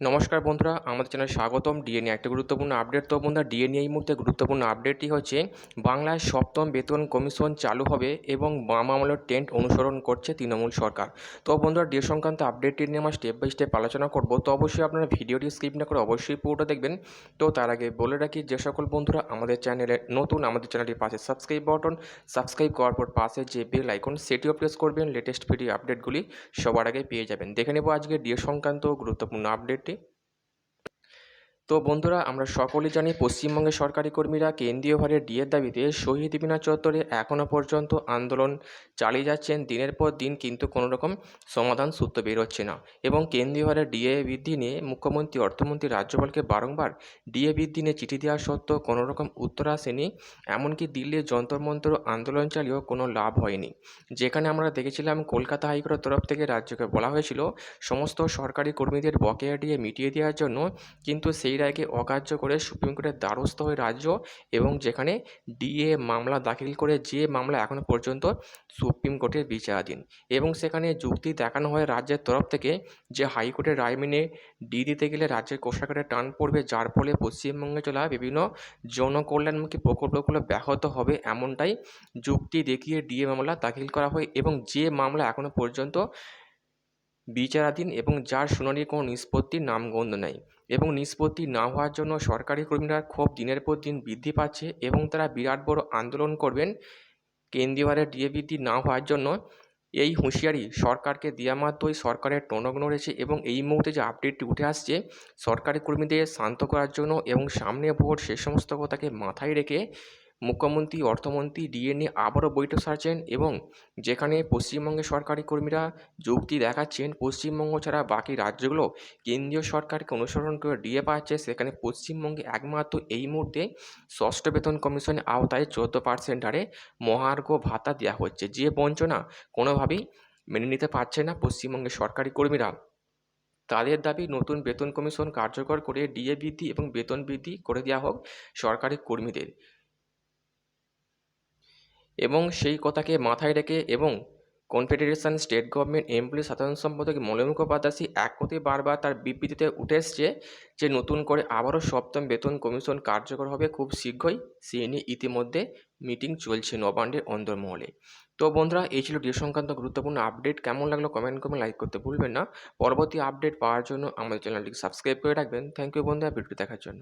নমস্কার বন্ধুরা, আমাদের চ্যানেলে স্বাগতম ডিএনএ। একটা গুরুত্বপূর্ণ আপডেট তো বন্ধুরা ডিএ নিয়ে এই মুহূর্তে গুরুত্বপূর্ণ আপডেটটি হচ্ছে, বাংলায় সপ্তম বেতন কমিশন চালু হবে এবং বাম আমলের টেন্ট অনুসরণ করছে তৃণমূল সরকার। তো বন্ধুরা, ডিএ সংক্রান্ত আপডেটটি নিয়ে আমরা স্টেপ বাই স্টেপ আলোচনা করব। তো অবশ্যই আপনারা ভিডিওটি স্কিপ না করে অবশ্যই পুরোটা দেখবেন। তো তার আগে বলে রাখি, যে সকল বন্ধুরা আমাদের চ্যানেলে নতুন, আমাদের চ্যানেলটির পাশে সাবস্ক্রাইব বাটন সাবস্ক্রাইব করার পর পাশে যে বেল আইকন সেটিও প্রেস করবেন। লেটেস্ট ভিডিও আপডেটগুলি সবার আগে পেয়ে যাবেন। দেখে নেব আজকে ডিএ সংক্রান্ত গুরুত্বপূর্ণ আপডেটটি তো বন্ধুরা, আমরা সকলেই জানি পশ্চিমবঙ্গের সরকারি কর্মীরা কেন্দ্রীয় ভারে ডিএর দাবিতে শহীদ মিনার চত্বরে এখনও পর্যন্ত আন্দোলন চালিয়ে যাচ্ছেন। দিনের পর দিন কিন্তু কোনো রকম সমাধান সূত্র বেরোচ্ছে না। এবং কেন্দ্রীয় ভারে ডিএ বৃদ্ধি নিয়ে মুখ্যমন্ত্রী, অর্থমন্ত্রী, রাজ্যপালকে বারংবার ডিএ বৃদ্ধি নিয়ে চিঠি দেওয়া সত্ত্বেও কোনো রকম উত্তর আসেনি। এমনকি দিল্লির যন্তর মন্তর আন্দোলন চালিয়েও কোনো লাভ হয়নি। যেখানে আমরা দেখেছিলাম, কলকাতা হাইকোর্টের তরফ থেকে রাজ্যকে বলা হয়েছিল, সমস্ত সরকারি কর্মীদের বকেয়া ডিএ মিটিয়ে দেওয়ার জন্য। কিন্তু সেই রায়কে অকার্য করে সুপ্রিম কোর্টের দ্বারস্থ হয়ে রাজ্য এবং যেখানে ডিএ মামলা দাখিল করে যে মামলা এখনও পর্যন্ত সুপ্রিম কোর্টের বিচারাধীন এবং সেখানে যুক্তি দেখানো হয় রাজ্যের তরফ থেকে যে হাইকোর্টের রায় মেনে ডি দিতে গেলে রাজ্যের কোষাগারে টান পড়বে, যার ফলে পশ্চিমবঙ্গে চলা বিভিন্ন জনকল্যাণমুখী প্রকল্পগুলো ব্যাহত হবে এমনটাই যুক্তি দেখিয়ে ডিএ মামলা দাখিল করা হয় এবং যে মামলা এখনও পর্যন্ত বিচারাধীন এবং যার শুনানির কোনো নিষ্পত্তির নামগন্ধ নেই এবং নিষ্পত্তি না হওয়ার জন্য সরকারি কর্মীরা ক্ষোভ দিনের পর দিন বৃদ্ধি পাচ্ছে এবং তারা বিরাট বড় আন্দোলন করবেন। কেন্দ্রীয় হারে ডিএ বৃদ্ধি না হওয়ার জন্য এই হুঁশিয়ারি সরকারকে দেওয়া মাত্রই সরকারের টনগ্ন নড়েছে এবং এই মুহূর্তে যে আপডেটটি উঠে আসছে, সরকারি কর্মীদের শান্ত করার জন্য এবং সামনে ভোট সে সমস্ত কথাকে মাথায় রেখে মুখ্যমন্ত্রী, অর্থমন্ত্রী ডিএ নিয়ে আবারও বৈঠক সারছেন এবং যেখানে পশ্চিমবঙ্গের সরকারি কর্মীরা যুক্তি দেখাচ্ছেন, পশ্চিমবঙ্গ ছাড়া বাকি রাজ্যগুলো কেন্দ্রীয় সরকারকে অনুসরণ করে ডিএ পাচ্ছে, সেখানে পশ্চিমবঙ্গে একমাত্র এই মুহূর্তে ষষ্ঠ বেতন কমিশনের আওতায় চোদ্দ পার্সেন্ট হারে মহার্ঘ ভাতা দেওয়া হচ্ছে। যে বঞ্চনা কোনোভাবেই মেনে নিতে পারছে না পশ্চিমবঙ্গের সরকারি কর্মীরা। তাদের দাবি, নতুন বেতন কমিশন কার্যকর করে ডিএ বৃদ্ধি এবং বেতন বৃদ্ধি করে দেওয়া হোক সরকারি কর্মীদের। এবং সেই কথাকে মাথায় রেখে এবং কনফেডারেশন স্টেট গভর্নমেন্ট এমপ্লয়ি সাধারণ সম্পাদক মলয় মুখোপাধ্যায় এক কথাই বারবার তার বিবৃতিতে উঠে এসছে যে নতুন করে আবারও সপ্তম বেতন কমিশন কার্যকর হবে খুব শীঘ্রই। সেই নিয়ে ইতিমধ্যে মিটিং চলছে নবান্নের অন্দরমহলে। তো বন্ধুরা, এই ছিল ডিও সংক্রান্ত গুরুত্বপূর্ণ আপডেট। কেমন লাগল কমেন্ট করে লাইক করতে ভুলবেন না। পরবর্তী আপডেট পাওয়ার জন্য আমাদের চ্যানেলটিকে সাবস্ক্রাইব করে রাখবেন। থ্যাংক ইউ বন্ধুরা ভিডিও দেখার জন্য।